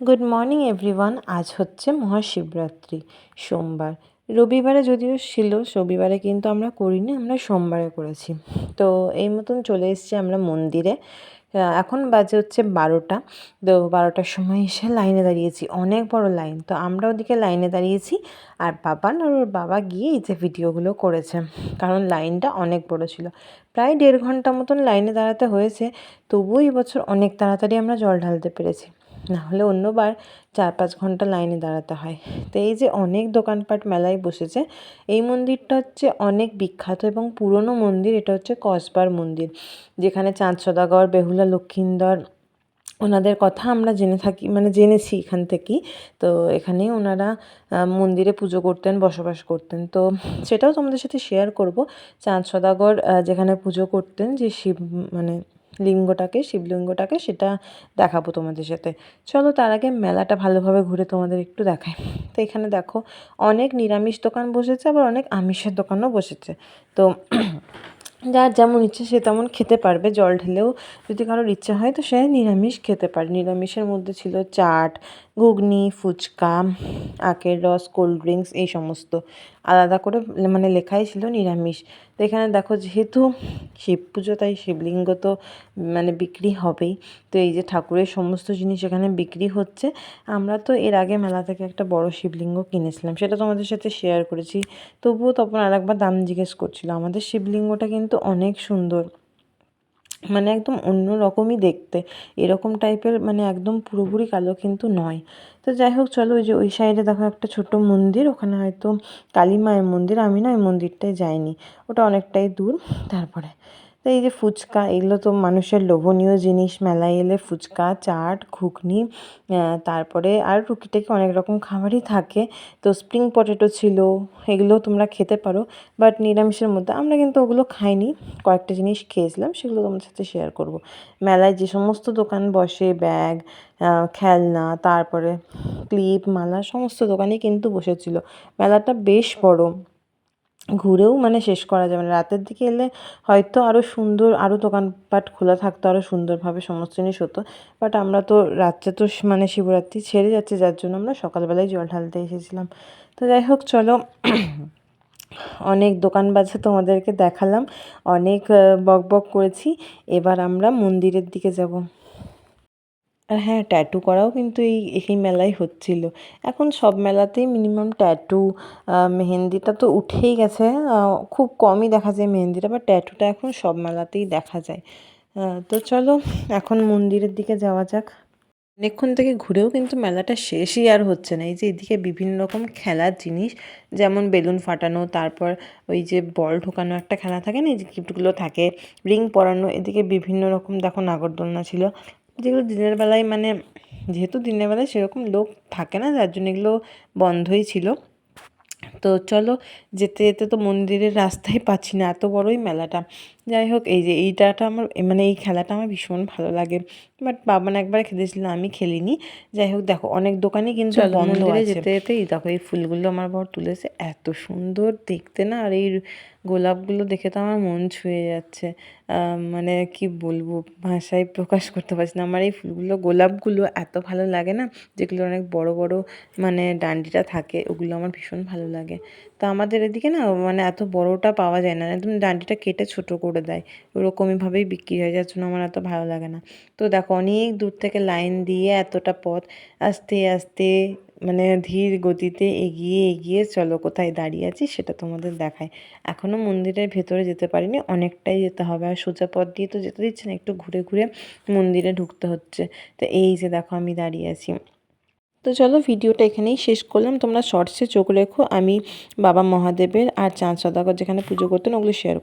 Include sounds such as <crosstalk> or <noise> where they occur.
Good morning everyone আজ হচ্ছে মহাশিবরাত্রি, সোমবার। রবিবারে যদিও ছিল রবিবারে কিন্তু আমরা করিনি, আমরা সোমবারে করেছি। তো এই মতন চলে এসেছি আমরা মন্দিরে। এখন বাজে হচ্ছে বারোটা। তো বারোটার সময় এসে লাইনে দাঁড়িয়েছি, অনেক বড় লাইন। তো আমরা ওদিকে লাইনে দাঁড়িয়েছি, আর বাবা আর ওর বাবা গিয়ে এই যে ভিডিওগুলো করেছে, কারণ লাইনটা অনেক বড় ছিল। প্রায় দেড় ঘণ্টা মতন লাইনে দাঁড়াতে হয়েছে, তবুও এই বছর অনেক তাড়াতাড়ি আমরা জল ঢালতে পেরেছি। নাহলে অন্যবার চার পাঁচ ঘণ্টা লাইনে দাঁড়াতে হয়। তো এই যে অনেক দোকানপাট মেলায় বসেছে, এই মন্দিরটা হচ্ছে অনেক বিখ্যাত এবং পুরনো মন্দির, এটা হচ্ছে কসবার মন্দির, যেখানে চাঁদ সদাগর, বেহুলা, লক্ষিন্দর, ওনাদের কথা আমরা জেনে থাকি মানে জেনেছি এখান থেকেই। তো এখানেই ওনারা মন্দিরে পুজো করতেন, বসবাস করতেন। তো সেটাও তোমাদের সাথে শেয়ার করব। চাঁদ সদাগর যেখানে পুজো করতেন, যে শিব মানে লিঙ্গটাকে, শিবলিঙ্গটাকে সেটা দেখাবো তোমাদের সাথে। চলো তার আগে মেলাটা ভালোভাবে ঘুরে তোমাদের একটু দেখাই। তো এখানে দেখো অনেক নিরামিষ দোকান বসেছে, আবার অনেক আমিষের দোকানও বসেছে। তো যার যেমন ইচ্ছে সে তেমন খেতে পারবে, জল ঢেলেও যদি কারোর ইচ্ছে হয় তো সে নিরামিষ খেতে পারে। নিরামিষের মধ্যে ছিল চাট, ঘুগনি, ফুচকা, আখের রস, কোল্ড ড্রিঙ্কস এই সমস্ত। আলাদা করে মানে লেখাই ছিল নিরামিষ। তো এখানে দেখো যেহেতু শিব পুজো, তাই শিবলিঙ্গ তো মানে বিক্রি হবেই। তো এই যে ঠাকুরের সমস্ত জিনিস এখানে বিক্রি হচ্ছে। আমরা তো এর আগে মেলা থেকে একটা বড় শিবলিঙ্গ কিনেছিলাম, সেটা তোমাদের সাথে শেয়ার করেছি। তবুও তখন আর একবার দাম জিজ্ঞেস করছিল। আমাদের শিবলিঙ্গটা কিন্তু অনেক সুন্দর। মানে একদম অন্য রকমই দেখতে। এরকম টাইপের মানে একদম পুরোপুরি কালো কিন্তু নয়। তো যাই হোক, চলো ওই যে ওই সাইডে দেখো একটা ছোট মন্দির। ওখানে হয়তো কালী মায়ের মন্দির। আমি না ওই মন্দিরটায় যাইনি। ওটা অনেকটাই দূর। তারপরে এই যে ফুচকা, এগুলো তো মানুষের লোভনীয় জিনিস। মেলায় এলে ফুচকা, চাট, ঘুগনি তারপরে আর টুকিটাকি অনেক রকম খাবারই থাকে। তো স্প্রিং পটেটো ছিল, এগুলো তোমরা খেতে পারো। বাট নিরামিষের মধ্যে আমরা কিন্তু ওগুলো খাইনি। কয়েকটা জিনিস খেয়েছিলাম, সেগুলো তোমার সাথে শেয়ার করব। মেলায় যে সমস্ত দোকান বসে ব্যাগ খেলনা, তারপরে ক্লিপ মালা, সমস্ত দোকানই কিন্তু বসেছিল। মেলাটা বেশ বড়। ঘুরেও মানে শেষ করা যাবে না। রাতের দিকে এলে হয়তো আরও সুন্দর আরও দোকানপাট খোলা থাকতো আরও সুন্দরভাবে সমস্ত জিনিস হতো। বাট আমরা তো রাত্রে তো মানে শিবরাত্রি ছেড়ে যাচ্ছে, যার জন্য আমরা সকালবেলায় জল ঢালতে এসেছিলাম। তো যাই হোক, চলো <clears throat> অনেক দোকান বাজার তোমাদেরকে দেখালাম, অনেক বক বক করেছি। এবার আমরা মন্দিরের দিকে যাব। আর হ্যাঁ ট্যাটু করাও কিন্তু এই এই মেলায় হচ্ছিল। এখন সব মেলাতেই মিনিমাম ট্যাটু মেহেন্দিটা তো উঠেই গেছে। খুব কমই দেখা যায় মেহেন্দিটা বা ট্যাটুটা এখন সব মেলাতেই দেখা যায়। তো চলো, এখন মন্দিরের দিকে যাওয়া যাক। অনেকক্ষণ থেকে ঘুরেও কিন্তু মেলাটা শেষই আর হচ্ছে না। এই যে এদিকে বিভিন্ন রকম খেলার জিনিস, যেমন বেলুন ফাটানো, তারপর ওই যে বল ঢোকানো একটা খেলা থাকে না, এই যে গিফটগুলো থাকে, রিং পরানো, এদিকে বিভিন্ন রকম, দেখো নাগরদোলনা ছিল। যেগুলো দিনের বেলায় মানে যেহেতু দিনের বেলায় সেরকম লোক থাকে না, যার জন্য এগুলো বন্ধই ছিল। তো চলো যেতে যেতে তো মন্দিরের রাস্তায় পাচ্ছি না এত বড়ই মেলাটা। যাই হোক এই যে এইটাটা আমার মানে এই খেলাটা আমার ভীষণ ভালো লাগে। বাট বাবান একবার খেলেছিল আমি খেলিনি। যাই হোক দেখো অনেক দোকানই কিন্তু বন্ধ যেতে যেতেই দেখো এই ফুলগুলো আমার বর তুলেছে এত সুন্দর দেখতে না আর এই গোলাপগুলো দেখে তো আমার মন ছুঁয়ে যাচ্ছে। মানে কি বলব ভাষায় প্রকাশ করতে পারছি না। আমার এই ফুলগুলো গোলাপগুলো এত ভালো লাগে না যেগুলো অনেক বড় বড় মানে ডান্ডিটা থাকে ওগুলো আমার ভীষণ ভালো লাগে। তো আমাদের এদিকে না মানে এত বড়টা পাওয়া যায় না। একদম ডান্ডিটা কেটে ছোট করে দেয়। ওরকমইভাবেই বিক্রি হয়ে, যার জন্য আমার এত ভালো লাগে না। তো দেখো অনেক দূর থেকে লাইন দিয়ে এতটা পথ আস্তে আস্তে মানে ধীর গতিতে এগিয়ে এগিয়ে চলো কোথায় দাঁড়িয়ে আছি সেটা তোমাদের দেখায় এখনও মন্দিরের ভেতরে যেতে পারিনি, অনেকটাই যেতে হবে। আর সোজা পথ দিয়ে তো যেতে দিচ্ছে না, একটু ঘুরে ঘুরে মন্দিরে ঢুকতে হচ্ছে। তো এই যে দেখো আমি দাঁড়িয়ে আছি। তো চলো ভিডিওটা এখানেই শেষ করলাম। তোমরা শর্টসে চোখ রেখো। আমি বাবা মহাদেবের আর চাঁদ সদাগর যেখানে পুজো করতেন ওগুলো শেয়ার